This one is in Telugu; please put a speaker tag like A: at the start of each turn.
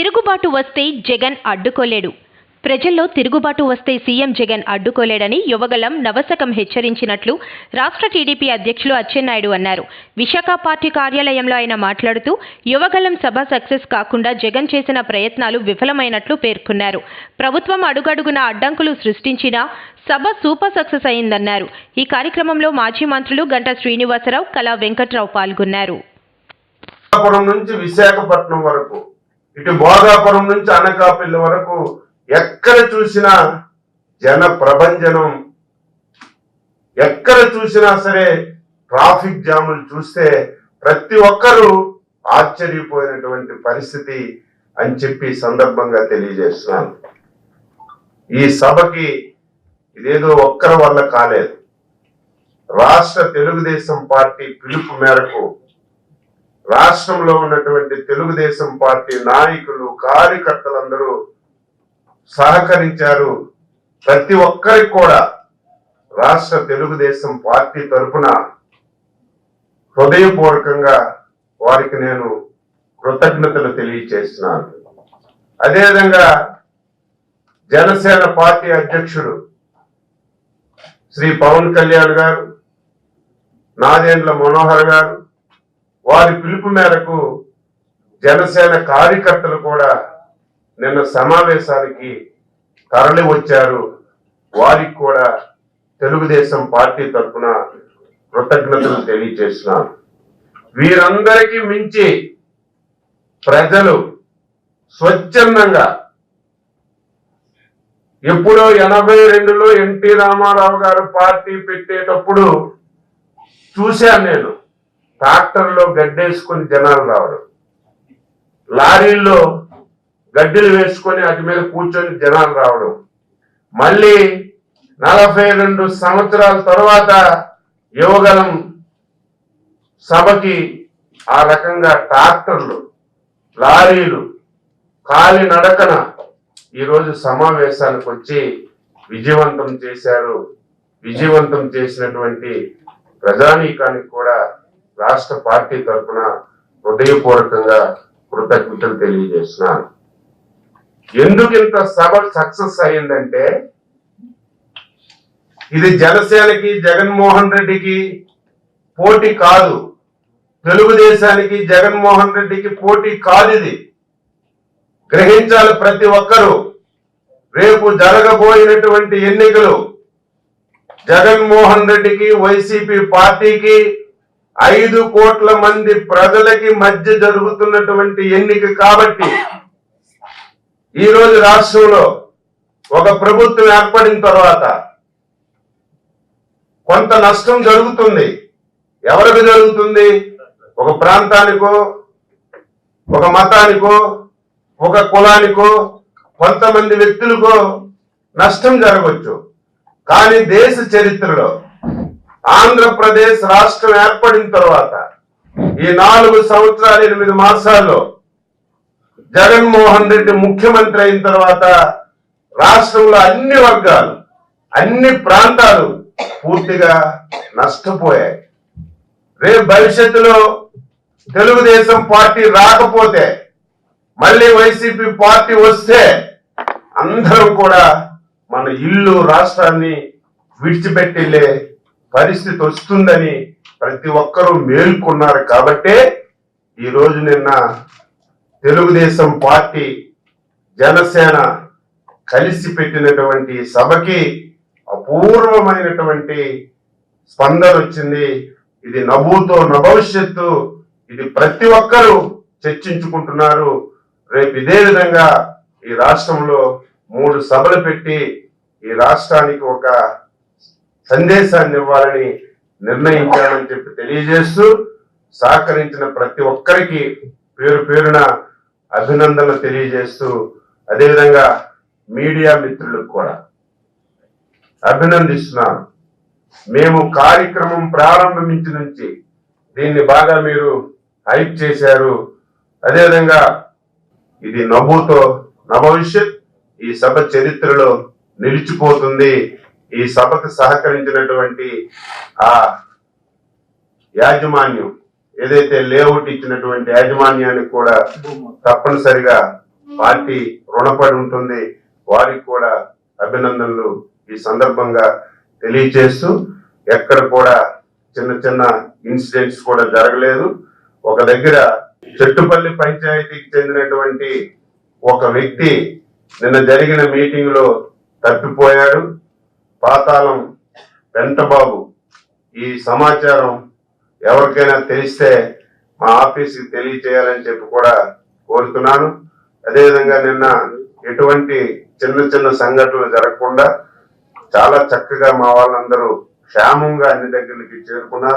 A: తిరుగుబాటు వస్తే జగన్ అడ్డుకోలేడు. ప్రజల్లో తిరుగుబాటు వస్తే సీఎం జగన్ అడ్డుకోలేడని యువగలం నవశకం హెచ్చరించినట్లు రాష్ట్ర టీడీపీ అధ్యక్షులు అచ్చెన్నాయుడు అన్నారు. విశాఖ పార్టీ కార్యాలయంలో ఆయన మాట్లాడుతూ యువగలం సభ సక్సెస్ కాకుండా జగన్ చేసిన ప్రయత్నాలు విఫలమైనట్లు పేర్కొన్నారు. ప్రభుత్వం అడుగడుగున అడ్డంకులు సృష్టించినా సభ సూపర్ సక్సెస్ అయిందన్నారు. ఈ కార్యక్రమంలో మాజీ మంత్రులు గంటా శ్రీనివాసరావు కళా వెంకట్రావు పాల్గొన్నారు.
B: నుంచి విశాఖపట్నం వరకు ఇటు భోగాపురం నుంచి అనకాపల్లి వరకు ఎక్కడ చూసినా జన ప్రభంజనం. ఎక్కడ చూసినా సరే ట్రాఫిక్ జాములు చూస్తే ప్రతి ఒక్కరూ ఆశ్చర్యపోయినటువంటి పరిస్థితి అని చెప్పి సందర్భంగా తెలియజేస్తున్నాను. ఈ సభకి ఇదేదో ఒక్కరి వల్ల కాలేదు. రాష్ట్ర తెలుగుదేశం పార్టీ పిలుపు మేరకు రాష్ట్రంలో ఉన్నటువంటి తెలుగుదేశం పార్టీ నాయకులు కార్యకర్తలందరూ సహకరించారు. ప్రతి ఒక్కరికి కూడా రాష్ట్ర తెలుగుదేశం పార్టీ తరఫున హృదయపూర్వకంగా వారికి నేను కృతజ్ఞతలు తెలియచేస్తున్నాను. అదేవిధంగా జనసేన పార్టీ అధ్యక్షుడు శ్రీ పవన్ కళ్యాణ్ గారు నాదేండ్ల మనోహర్ గారు వారి పిలుపు మేరకు జనసేన కార్యకర్తలు కూడా నిన్న సమావేశానికి తరలి వచ్చారు. వారికి కూడా తెలుగుదేశం పార్టీ తరఫున కృతజ్ఞతలు తెలియజేస్తున్నాను. వీరందరికీ మించి ప్రజలు స్వచ్ఛందంగా ఎప్పుడో ఎనభై రెండులో ఎన్టీ రామారావు గారు పార్టీ పెట్టేటప్పుడు చూశాను నేను. ట్రాక్టర్లో గడ్డేసుకొని జనాలు రావడం. లారీల్లో గడ్డలు వేసుకొని అటు మీద కూర్చొని జనాలు రావడం. మళ్ళీ నలభై రెండు సంవత్సరాల తర్వాత యువగలం సభకి ఆ రకంగా ట్రాక్టర్లు లారీలు కాలి నడకన ఈరోజు సమావేశానికి వచ్చి విజయవంతం చేశారు. విజయవంతం చేసినటువంటి ప్రజానీకానికి కూడా రాష్ట్ర పార్టీ తరఫున హృదయపూర్వకంగా కృతజ్ఞతలు తెలియజేస్తున్నాను. ఎందుకు ఇంత సభ సక్సెస్ అయ్యిందంటే ఇది జనసేనకి జగన్మోహన్ రెడ్డికి పోటీ కాదు. తెలుగుదేశానికి జగన్మోహన్ రెడ్డికి పోటీ కాదు ఇది. గ్రహించాలి ప్రతి ఒక్కరూ. రేపు జరగబోయినటువంటి ఎన్నికలు జగన్మోహన్ రెడ్డికి వైసీపీ పార్టీకి ఐదు కోట్ల మంది ప్రజలకి మధ్య జరుగుతున్నటువంటి ఎన్నిక కాబట్టి ఈ రోజు రాష్ట్రంలో ఒక ప్రభుత్వం ఏర్పడిన తర్వాత కొంత నష్టం జరుగుతుంది. ఎవరికి జరుగుతుంది? ఒక ప్రాంతానికో ఒక మతానికో ఒక కులానికో కొంతమంది వ్యక్తులకో నష్టం జరగవచ్చు. కానీ దేశ చరిత్రలో ఆంధ్రప్రదేశ్ రాష్ట్రం ఏర్పడిన తర్వాత ఈ నాలుగు సంవత్సరాలు ఎనిమిది మాసాల్లో జగన్మోహన్ రెడ్డి ముఖ్యమంత్రి అయిన తర్వాత రాష్ట్రంలో అన్ని వర్గాలు అన్ని ప్రాంతాలు పూర్తిగా నష్టపోయాయి. రేపు భవిష్యత్తులో తెలుగుదేశం పార్టీ రాకపోతే మళ్ళీ వైసీపీ పార్టీ వస్తే అందరం కూడా మన ఇల్లు రాష్ట్రాన్ని విడిచిపెట్టిలే పరిస్థితి వస్తుందని ప్రతి ఒక్కరూ మేల్కొన్నారు కాబట్టే ఈ రోజు నిన్న తెలుగుదేశం పార్టీ జనసేన కలిసి పెట్టినటువంటి సభకి అపూర్వమైనటువంటి స్పందన వచ్చింది. ఇది నవ్వుతో నభవిష్యత్తు ఇది ప్రతి ఒక్కరూ చర్చించుకుంటున్నారు. రేపు ఇదే విధంగా ఈ రాష్ట్రంలో మూడు సభలు పెట్టి ఈ రాష్ట్రానికి ఒక సందేశాన్ని ఇవ్వాలని నిర్ణయించాలని చెప్పి తెలియజేస్తూ సహకరించిన ప్రతి ఒక్కరికి పేరు పేరున అభినందనలు తెలియజేస్తూ అదేవిధంగా మీడియా మిత్రులకు కూడా అభినందిస్తున్నాను. మేము కార్యక్రమం ప్రారంభించి నుంచి దీన్ని బాగా మీరు హైప్ చేశారు. అదేవిధంగా ఇది నవ్వుతో నభవిష్యత్ ఈ సభ చరిత్రలో నిలిచిపోతుంది. ఈ సభకు సహకరించినటువంటి ఆ యాజమాన్యం ఏదైతే లేఅవుట్ ఇచ్చినటువంటి యాజమాన్యానికి కూడా తప్పనిసరిగా పార్టీ రుణపడి ఉంటుంది. వారికి కూడా అభినందనలు ఈ సందర్భంగా తెలియచేస్తూ ఎక్కడ కూడా చిన్న చిన్న ఇన్సిడెంట్స్ కూడా జరగలేదు. ఒక దగ్గర చెట్టుపల్లి పంచాయతీకి చెందినటువంటి ఒక వ్యక్తి నిన్న జరిగిన మీటింగ్లో తప్పిపోయాడు. పాతాళం వెంటబాబు. ఈ సమాచారం ఎవరికైనా తెలిస్తే మా ఆఫీస్కి తెలియచేయాలని చెప్పి కూడా కోరుతున్నాను. అదేవిధంగా నిన్న ఎటువంటి చిన్న చిన్న సంఘటనలు జరగకుండా చాలా చక్కగా మా వాళ్ళందరూ క్షేమంగా అన్ని దగ్గరికి చేరుకున్నారు.